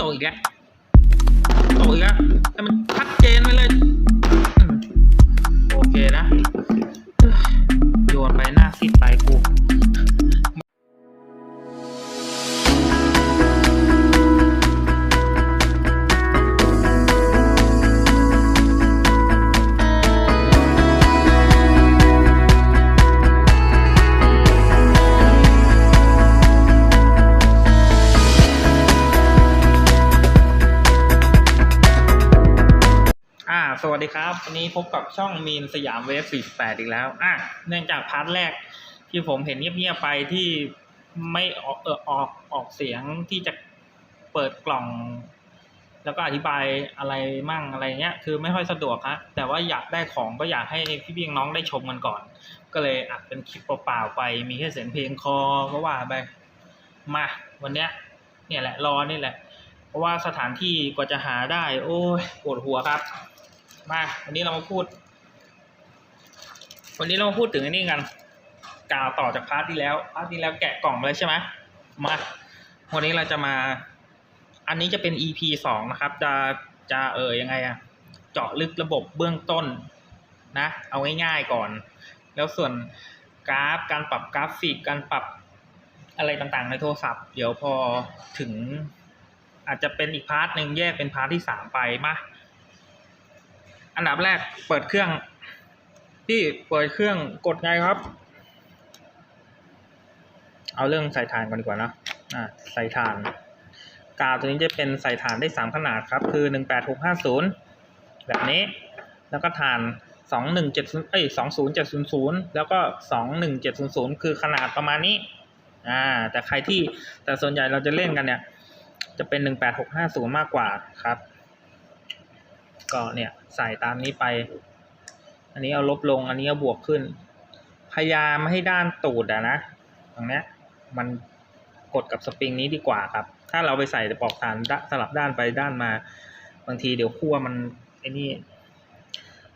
ตกอีกแล้วตกอีกแล้วแต่มันชัดเจนไปเลย โอเคนะ โยนไปหน้าซิดไปกู วัสดีครับ วันนี้พบกับช่องมีนสยามเวฟ48 อีกแล้วอะเนื่องจากพาร์ทแรกที่ผมเห็นเงียบๆไปที่ไม่ออกเออออกออกเสียงที่จะเปิดกล่อง แล้วก็อธิบายอะไรมั่งอะไรเงี้ย คือไม่ค่อยสะดวกฮะแต่ว่าอยากได้ของก็อยากให้พี่พี่น้องได้ชมกันก่อน ก็เลยอัดเป็นคลิปเปล่าๆไป มีแค่เสียงเพลงคอก็ว่าไปมาวันเนี้ยเนี่ยแหละรอนี่แหละ เพราะว่าสถานที่กว่าจะหาได้ โอ้ยปวดหัวครับ มาวันนี้เรามาพูด วันนี้เรามาพูดถึงอันนี้กัน กล่าวต่อจากพาร์ทที่แล้ว พาร์ทที่แล้วแกะกล่องไปเลยใช่ไหมมา วันนี้เราจะมา อันนี้จะเป็น EP สองนะครับ จะ จะเออยังไงอะเจาะลึกระบบเบื้องต้นนะ เอาง่ายๆก่อน แล้วส่วนกราฟ การปรับกราฟิก การปรับอะไรต่างๆ ในโทรศัพท์ เดี๋ยวพอถึงอาจจะเป็นอีกพาร์ทหนึ่งแยกเป็นพาร์ทที่สามไปมา อันดับแรกเปิดเครื่องพี่เปิดเครื่องกดไงครับ เอาเรื่องใส่ถ่านก่อนดีกว่านะอ่าใส่ถ่าน กาวตัวนี้จะเป็นใส่ถ่านได้สามขนาดครับ คือหนึ่งแปดหกห้าศูนย์แบบนี้ แล้วก็ถ่านสองหนึ่งเจ็ดศูนย์เอ้ยสองศูนย์เจ็ดศูนย์ศูนย์แล้วก็สองหนึ่งเจ็ดศูนย์ศูนย์คือขนาดประมาณนี้อ่าแต่ใครที่แต่ส่วนใหญ่เราจะเล่นกันเนี่ย จะเป็นหนึ่งแปดหกห้าศูนย์มากกว่าครับ ก็เนี่ยใส่ตามนี้ไป อันนี้เอาลบลงอันนี้เอาบวกขึ้น พยายามไม่ให้ด้านตูดอะนะตรงเนี้ยมันกดกับสปริงนี้ดีกว่าครับ ถ้าเราไปใส่ปลอกฐานสลับด้านไปด้านมา บางทีเดี๋ยวขั้วมันไอ้นี่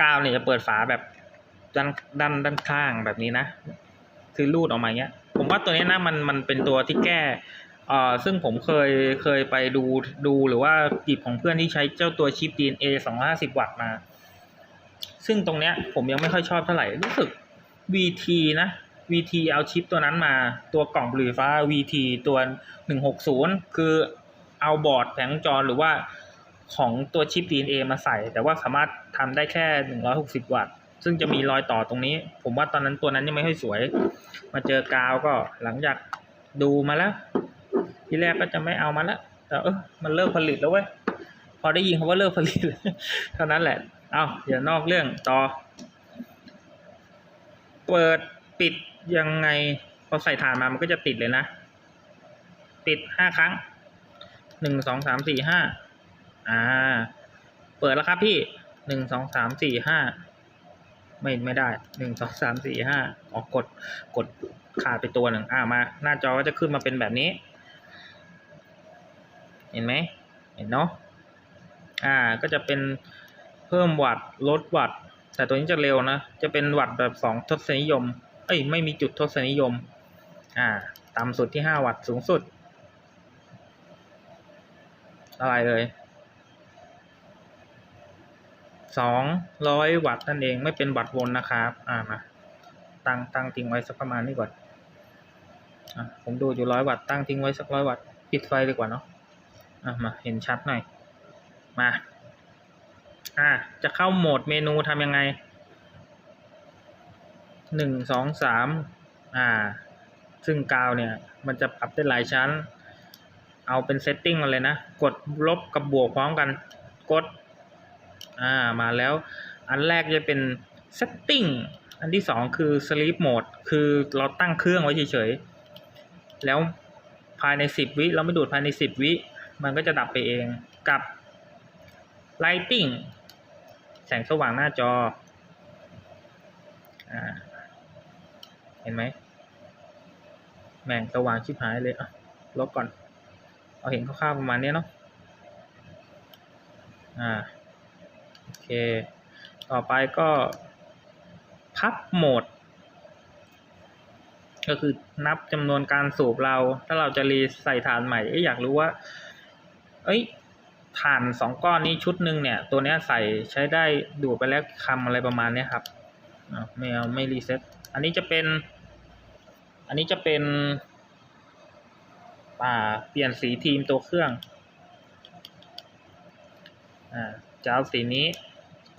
กาวเนี่ยจะเปิดฝาแบบด้านด้านด้านข้างแบบนี้นะ คือรูดออกมาเงี้ย ผมว่าตัวนี้นะมันมันเป็นตัวที่แก้ อ่อซึ่งผมเคยเคยไปดูดูหรือว่าหยิบของเพื่อนที่ใช้เจ้าตัวชิป DNA 250 วัตต์มา ซึ่งตรงเนี้ยผมยังไม่ค่อยชอบเท่าไหร่ รู้สึก VT นะ VT เอาชิปตัวนั้นมาตัวกล่องบุหรี่ฟ้า VT ตัว 160 คือเอาบอร์ดแผงวงจรหรือว่าของตัวชิป DNA มาใส่ แต่ว่าสามารถทำได้แค่ 160 วัตต์ ซึ่งจะมีรอยต่อตรงนี้ ผมว่าตอนนั้นตัวนั้นยังไม่ค่อยสวย มาเจอกาวก็หลังจากดูมาแล้ว ที่แรกก็จะไม่เอามาแล้วแต่เออมันเลิกผลิตแล้วเว้ยพอได้ยินคำว่าเลิกผลิตเท่านั้นแหละเอาเดี๋ยวนอกเรื่องต่อ เปิดปิดยังไงพอใส่ถ่านมามันก็จะติดเลยนะ ปิดห้าครั้งหนึ่งสองสามสี่ห้าอ่า เปิดแล้วครับพี่หนึ่งสองสามสี่ห้าไม่ไม่ได้หนึ่งสองสามสี่ห้าออกกดกดขาดไปตัวหนึ่งอ่ามา หน้าจอก็จะขึ้นมาเป็นแบบนี้ เห็นไหมเห็นเนาะอ่าก็จะเป็นเพิ่มวัตต์ลดวัตต์แต่ตัวนี้จะเร็วนะ จะเป็นวัตต์แบบสองทศนิยม เอ้ยไม่มีจุดทศนิยมอ่าต่ำสุดที่ห้าวัตต์สูงสุด อะไรเลยสองร้อยวัตต์นั่นเองไม่เป็นวัตต์วนนะครับอ่ามาตั้งตั้งทิ้งไว้สักประมาณนี้ก่อนอะผมดูอยู่ร้อยวัตต์ตั้งทิ้งไว้สักร้อยวัตต์ปิดไฟดีกว่าเนาะ อะมาเห็นชัดหน่อย มา อ่าจะเข้าโหมดเมนูทำยังไงหนึ่งสองสามอ่า ซึ่งกาวเนี่ย มันจะปรับได้หลายชั้น เอาเป็นเซตติ้งมาเลยนะ กดลบกับบวกพร้อมกัน กด อ่า มาแล้ว อันแรกจะเป็นเซตติ้ง อันที่สองคือ sleep mode คือเราตั้งเครื่องไว้เฉยๆ แล้วภายในสิบวิ เราไม่ดูดภายในสิบวิ มันก็จะดับไปเองกับ lighting แสงสว่างหน้าจออเห็นไหมแม่งสว่างชิบหายเลยอะลบก่อน เอาเห็นคร่าวๆประมาณนี้เนาะอ่าโอเค ต่อไปก็พับโหมด ก็คือนับจำนวนการสูบเรา ถ้าเราจะรีใส่ฐานใหม่อยากรู้ว่า เอ้ยถ่านสองก้อนนี้ชุดหนึ่งเนี่ย ตัวนี้ใส่ใช้ได้ดูดไปแล้วคำอะไรประมาณเนี้ยครับอะไม่เอาไม่รีเซ็ตอันนี้จะเป็น อันนี้จะเป็นอ่าเปลี่ยนสีทีมตัวเครื่องอ่าจะเอาสีนี้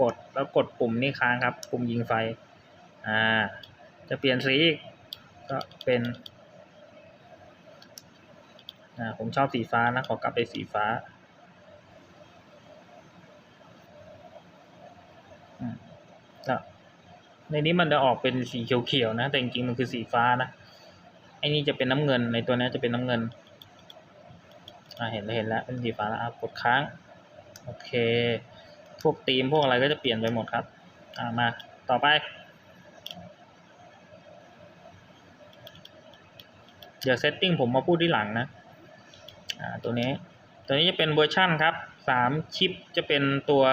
กดแล้วกดปุ่มนี้ค้างครับ ปุ่มยิงไฟอ่าจะเปลี่ยนสีอีกก็เป็น อ่าผมชอบสีฟ้านะ ขอกลับไปสีฟ้า ในนี้มันจะออกเป็นสีเขียวๆนะ แต่จริงๆมันคือสีฟ้านะ ไอ้นี่จะเป็นน้ำเงิน ในตัวนี้จะเป็นน้ำเงิน อ่าเห็นแล้วเห็นแล้วเป็นสีฟ้าแล้วกดค้าง โอเค พวกธีมพวกอะไรก็จะเปลี่ยนไปหมดครับ อ่ามาต่อไปเดี๋ยวเซตติ้งผมมาพูดที่หลังนะ ตัวนี้ ตัวนี้จะเป็นเวอร์ชั่นครับสามชิปจะเป็นตัว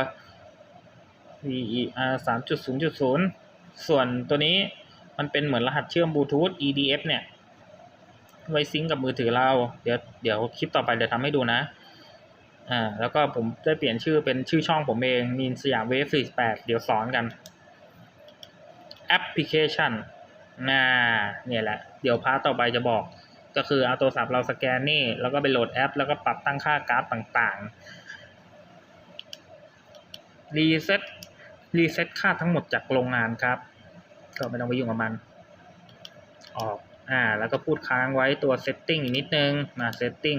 VER สามจุดศูนย์จุดศูนย์ส่วนตัวนี้มันเป็นเหมือนรหัสเชื่อมบลูทูธ EDF เนี่ย ไว้ซิงกับมือถือเรา เดี๋ยวเดี๋ยวคลิปต่อไปเดี๋ยวทำให้ดูนะ อ่า แล้วก็ผมได้เปลี่ยนชื่อเป็นชื่อช่องผมเองมีนสยามเวฟสี่แปดเดี๋ยวสอนกัน แอปพลิเคชันน่าเนี่ยแหละ เดี๋ยวพาร์ทต่อไปจะบอก ก็คือเอาโทรศัพท์เราสแกนนี่ แล้วก็ไปโหลดแอป แล้วก็ปรับตั้งค่ากราฟต่างๆ รีเซ็ตรีเซ็ตค่าทั้งหมดจากโรงงานครับ ก็ไม่ต้องไปยุ่งกับมัน ออก อ่า แล้วก็พูดค้างไว้ตัวเซตติ้งอีกนิดนึง มาเซตติ้ง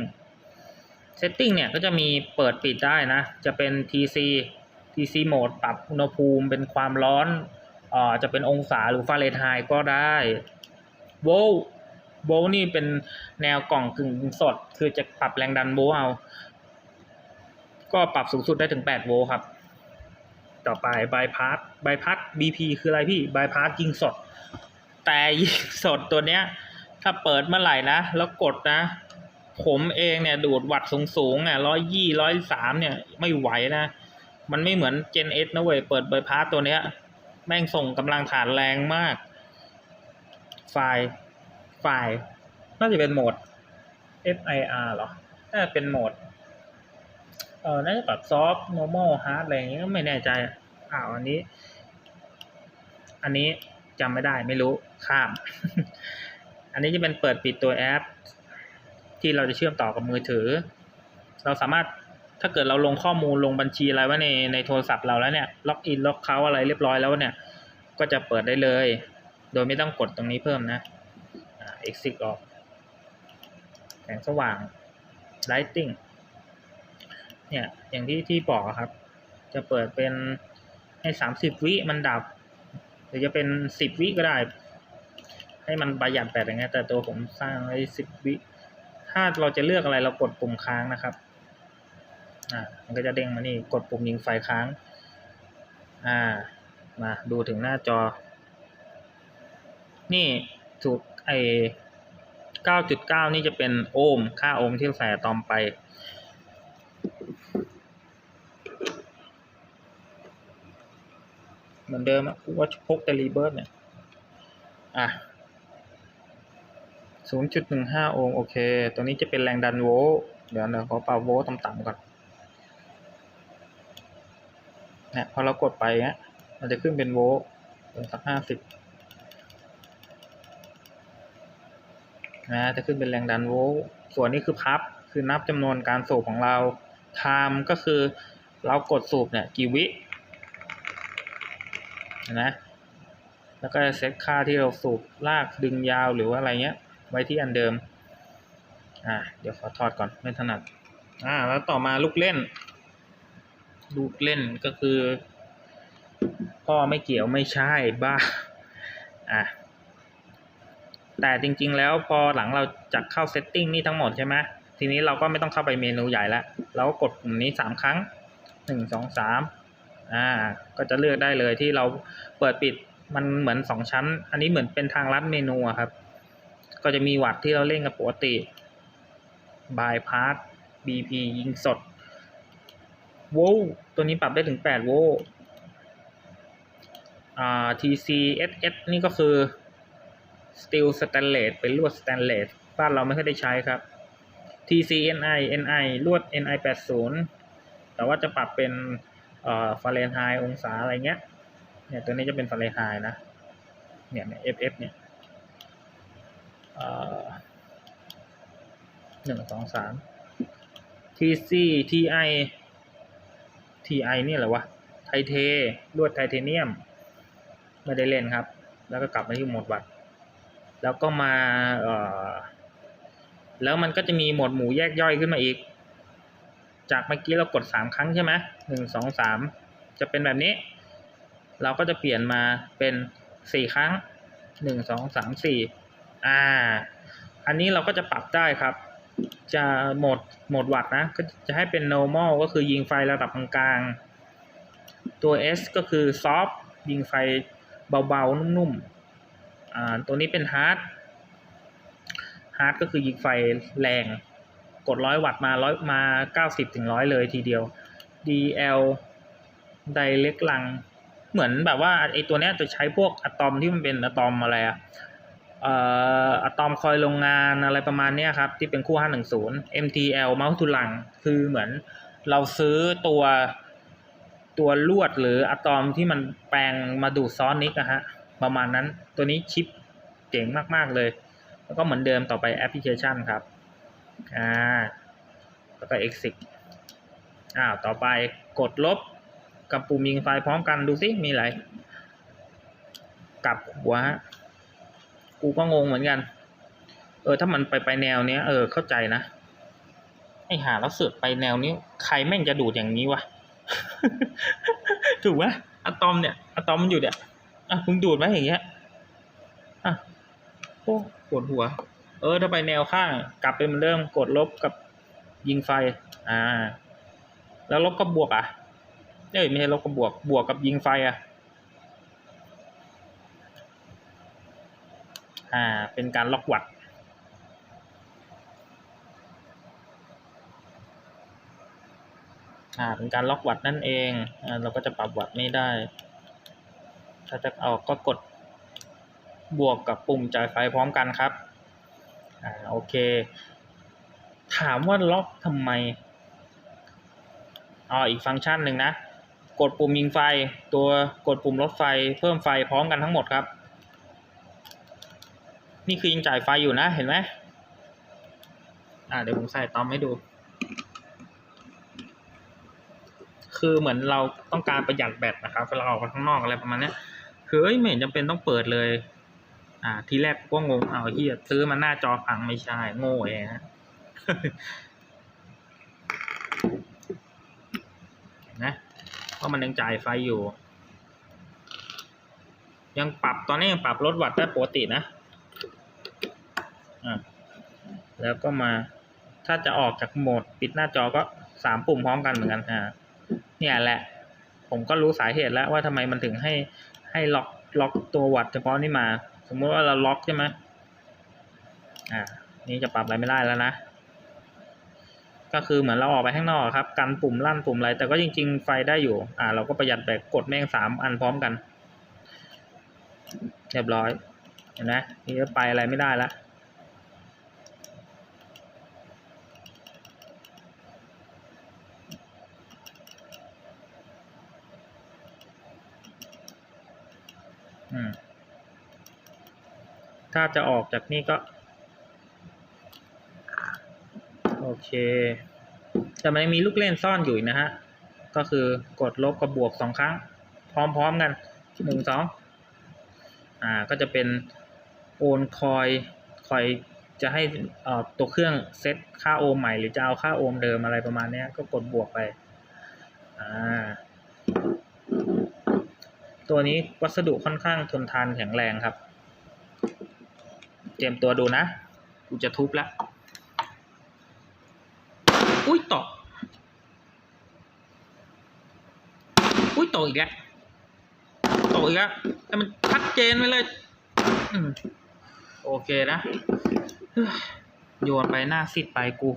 เซตติ้งเนี่ยก็จะมีเปิดปิดได้นะ จะเป็น TC TC โหมดปรับอุณหภูมิเป็นความร้อนอ่าจะเป็นองศาหรือฟาเรนไฮต์ก็ได้โวลต์ โวลต์นี่เป็นแนวกล่องกึ่งสด คือจะปรับแรงดันโวลต์เอา ก็ปรับสูงสุดได้ถึง 8 โวลต์ครับ ต่อไปบายพาสบายพาส BP คืออะไรพี่บายพาสยิงสด แต่ยิงสดตัวเนี้ย ถ้าเปิดเมื่อไหร่นะ แล้วกดนะ ผมเองเนี่ย ดูดวัดสูงๆเนี่ยร้อยยี่ร้อยสามเนี่ย ไม่ไหวนะ มันไม่เหมือน Gen S นะเว้ย เปิดบายพาสตัวเนี้ย แม่งส่งกำลังฐานแรงมาก ไฟล์ ไฟล์น่าจะเป็นโหมด FIR เหรอ น่าเป็นโหมด เออน่าจะแบบ soft normal hard อะไรอย่างเงี้ยก็ไม่แน่ใจ อ้าวอันนี้ อันนี้จำไม่ได้ไม่รู้ข้าม อันนี้จะเป็นเปิดปิดตัวแอป ที่เราจะเชื่อมต่อกับมือถือ เราสามารถถ้าเกิดเราลงข้อมูลลงบัญชีอะไรไว้ในในโทรศัพท์เราแล้วเนี่ยล็อกอินล็อกเขาอะไรเรียบร้อยแล้วเนี่ย ก็จะเปิดได้เลย โดยไม่ต้องกดตรงนี้เพิ่มนะ exit ออก แสงสว่าง lighting เนี่ย อย่างที่ที่บอกอะครับ จะเปิดเป็นให้สามสิบวิมันดับ หรือจะเป็นสิบวิก็ได้ ให้มันประหยัดแบตอย่างเงี้ยแต่ตัวผมสร้างไว้สิบวิ ถ้าเราจะเลือกอะไรเรากดปุ่มค้างนะครับอ่ามันก็จะเด้งมานี่กดปุ่มยิงไฟค้างอ่ามาดูถึงหน้าจอ นี่ถูก ไอเก้าจุดเก้านี่จะเป็นโอห์มค่าโอห์มที่ใส่อะตอมไปเหมือนเดิมอะว่าพกแต่รีเบิร์ดเนี่ย อะศูนย์จุดหนึ่งห้าโอห์มโอเค ตัวนี้จะเป็นแรงดันโวลต์เดี๋ยวเดี๋ยวขอเปรับโวลต์ต่ำๆก่อนเนี่ยพอเรากดไปเงี้ยมันจะขึ้นเป็นโวลต์สักห้าสิบ นะจะขึ้นเป็นแรงดันโวลต์ส่วนนี้คือพับคือนับจำนวนการสูบของเรา time ก็คือเรากดสูบเนี่ยกี่วินะแล้วก็เซตค่าที่เราสูบลากดึงยาวหรือว่าอะไรเงี้ย ไว้ที่อันเดิมอ่าเดี๋ยวขอถอดก่อนไม่ถนัดอ่าแล้วต่อมาลูกเล่น ลูกเล่นก็คือพ่อไม่เกี่ยวไม่ใช่บ้าอะ แต่จริงๆ แล้วพอหลังเราจะเข้าเซตติ้งนี่ทั้งหมดใช่ไหมทีนี้เราก็ไม่ต้องเข้าไปเมนูใหญ่แล้วเราก็กดปุ่มนี้สามครั้งหนึ่งสองสามอ่าก็จะเลือกได้เลยที่เราเปิดปิดมันเหมือนสองชั้น อันนี้เหมือนเป็นทางลัดเมนูอะครับ ก็จะมีวัดที่เราเล่นกับปกติบายพาร์ต BP ยิงสดโวลตัวนี้ปรับได้ถึง 8 โวลอ่า TC SS นี่ก็คือ Steel Stainless เป็นลวด Stainless บ้านเราไม่ค่อยได้ใช้ครับ TCNI NI ลวด NI 80แต่ว่าจะปรับเป็นเอ่อฟาเรนไฮต์องศาอะไรเงี้ย เนี่ยตัวนี้จะเป็นฟาเรนไฮต์นะ เนี่ยเนี่ย FF เนี่ยเอ่อหนึ่งสองสาม TC TI TI นี่อะไรวะ ไทเท ลวดไทเทเนียม ไม่ได้เล่นครับ แล้วก็กลับมาที่โหมดวัด แล้วก็มาแล้วมันก็จะมีโหมดหมู่แยกย่อยขึ้นมาอีก จากเมื่อกี้เรากดสามครั้งใช่ไหมหนึ่งสองสามจะเป็นแบบนี้ เราก็จะเปลี่ยนมาเป็นสี่ครั้งหนึ่งสองสามสี่อ่า อันนี้เราก็จะปรับได้ครับ จะโหมดโหมดวัดนะ ก็จะให้เป็น normal ก็คือยิงไฟระดับกลางตัว S ก็คือ soft ยิงไฟเบาๆ นุ่มๆ อ่าตัวนี้เป็น hard hard ก็คือยิงไฟแรง กดร้อยวัตต์มาร้อยมาเก้าสิบถึงร้อยเลยทีเดียว DL direct ลัง เหมือนแบบว่าไอตัวเนี้ยจะใช้พวกอะตอมที่มันเป็นอะตอมอะไรอะเอ่อะตอมคอยโรงงานอะไรประมาณนี้ครับ ที่เป็นคู่ 510 MTL เมาส์ทุลัง คือเหมือนเราซื้อตัวตัวลวดหรืออะตอมที่มันแปลงมาดูดซ้อนนิกอะฮะ ประมาณนั้นตัวนี้ชิปเจ๋งมาก ๆ เลย แล้วก็เหมือนเดิมต่อไปแอปพลิเคชันครับอ่าแล้วก็ exit อ้าวต่อไปกดลบกับปุ่มยิงไฟพร้อมกันดูสิมีอะไรกลับหัวฮะกูก็งงเหมือนกัน เออถ้ามันไปไปแนวเนี้ยเออเข้าใจนะไอหาแล้วเสือกไปแนวนี้ ใครแม่งจะดูดอย่างนี้วะ ถูกไหมอะตอมเนี่ยอะตอมมันอยู่เนี่ย อะมึงดูดไหมอย่างเงี้ยอะโอ้ปวดหัว เออถ้าไปแนวข้างกลับไปเหมือนเดิมกดลบกับยิงไฟ อ่า แล้วลบกับบวกอะเอ้ยไม่ใช่ลบกับบวกบวกกับยิงไฟอะอ่า เป็นการล็อกวัดอ่าเป็นการล็อกวัดนั่นเองอ่าเราก็จะปรับวัดไม่ได้ ถ้าจะเอาก็กดบวกกับปุ่มจ่ายไฟพร้อมกันครับ อ่าโอเค ถามว่าล็อกทำไมอ๋ออีกฟังก์ชันหนึ่งนะ กดปุ่มยิงไฟ ตัวกดปุ่มลดไฟ เพิ่มไฟพร้อมกันทั้งหมดครับ นี่คือยังจ่ายไฟอยู่นะเห็นไหมอ่าเดี๋ยวผมใส่ตอมให้ดู คือเหมือนเราต้องการประหยัดแบตนะครับเวลาออกไปข้างนอกอะไรประมาณนี้ คือเอ้ยไม่เห็นจำเป็นต้องเปิดเลย อ่า ทีแรกก็งงเอาเฮียซื้อมาหน้าจอพังไม่ใช่โง่เองฮะเห็นไหมว่ามันยังจ่ายไฟอยู่ ยังปรับตอนนี้ยังปรับลดวัตต์ได้ปกตินะอ่าแล้วก็มาถ้าจะออกจากโหมดปิดหน้าจอก็สามปุ่มพร้อมกันเหมือนกันอ่าเนี่ยแหละ ผมก็รู้สาเหตุแล้วว่าทำไมมันถึงให้ ให้ล็อกล็อกตัววัดเฉพาะนี่มา สมมติว่าเราล็อกใช่ไหมอ่านี่จะปรับอะไรไม่ได้แล้วนะ ก็คือเหมือนเราออกไปข้างนอกครับ กันปุ่มลั่นปุ่มอะไร แต่ก็จริง ๆ ไฟได้อยู่ อ่า เราก็ประหยัดแบบกดแม่งสามอันพร้อมกัน เรียบร้อย เห็นไหมนี่ก็ไปอะไรไม่ได้แล้ว ถ้าจะออกจากนี่ก็ โอเค แต่มันยังมีลูกเล่นซ่อนอยู่นะฮะ ก็คือกดลบกับบวกสองครั้ง พร้อมๆกันหนึ่งสองอ่าก็จะเป็นโอนคอยคอยจะให้เอ่อตัวเครื่องเซตค่าโอห์มใหม่หรือจะเอาค่าโอห์มเดิมอะไรประมาณนี้ก็กดบวกไปอ่าตัวนี้วัสดุค่อนข้างทนทานแข็งแรงครับ ตรียมตัวดูนะ กูจะทุบแล้วอุ้ยตกอุ้ยตกอีกแล้วตกอีกแล้วแต่มันชัดเจนไปเลยอโอเคนะ โยนไปหน้าซิดไปกู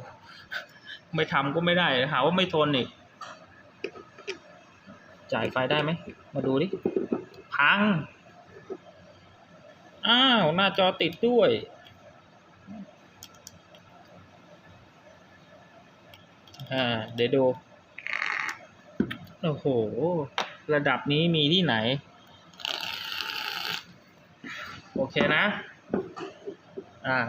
ไม่ทำก็ไม่ได้หาว่าไม่ทนอีก จ่ายไฟได้ไหม มาดูดิ พัง อ้าว หน้าจอติดด้วย อ่า เดี๋ยวดู โอ้โห ระดับนี้มีที่ไหน โอเคนะ อ่า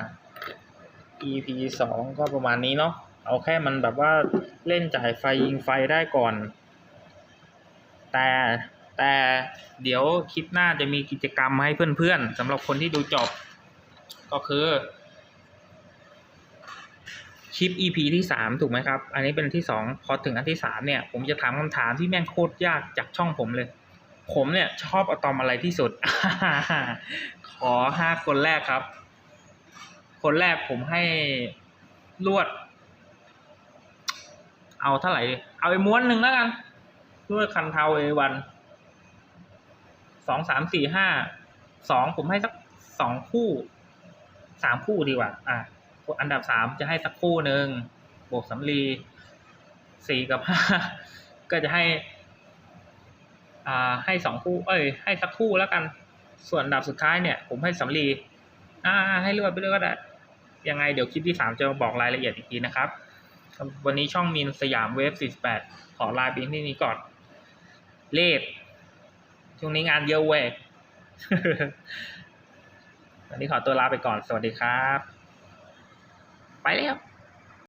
EP สองก็ประมาณนี้เนาะ เอาแค่มันแบบว่าเล่นจ่ายไฟยิงไฟได้ก่อน แต่ แต่เดี๋ยวคลิปหน้าจะมีกิจกรรมให้เพื่อนๆสำหรับคนที่ดูจบ ก็คือคลิป EP ที่สามถูกไหมครับ อันนี้เป็นที่สองพอถึงอันที่สามเนี่ย ผมจะถามคำถามที่แม่งโคตรยากจากช่องผมเลย ผมเนี่ยชอบอะตอมอะไรที่สุด ขอห้าคนแรกครับ คนแรกผมให้ลวด เอาเท่าไหร่ เอาไปม้วนหนึ่งแล้วกันลวดคันเทาเอวัน สองสามสี่ห้าสองผมให้สักสองคู่สามคู่ดีกว่า อะอันดับสามจะให้สักคู่หนึ่งบวกสำลีสี่กับห้าก็จะให้ อ่า ให้สองคู่ เอ้ย ให้สักคู่แล้วกัน ส่วนอันดับสุดท้ายเนี่ย ผมให้สำลีอ่า ให้เลือกไปเลยก็ได้ ยังไงเดี๋ยวคลิปที่สามจะบอกรายละเอียดอีกทีนะครับ วันนี้ช่องมินสยามเวฟ48ขอลาเพียงที่นี้ก่อน เลข ช่วงนี้งานเยอะเว้ยวันนี้ขอตัวลาไปก่อน สวัสดีครับ ไปแล้ว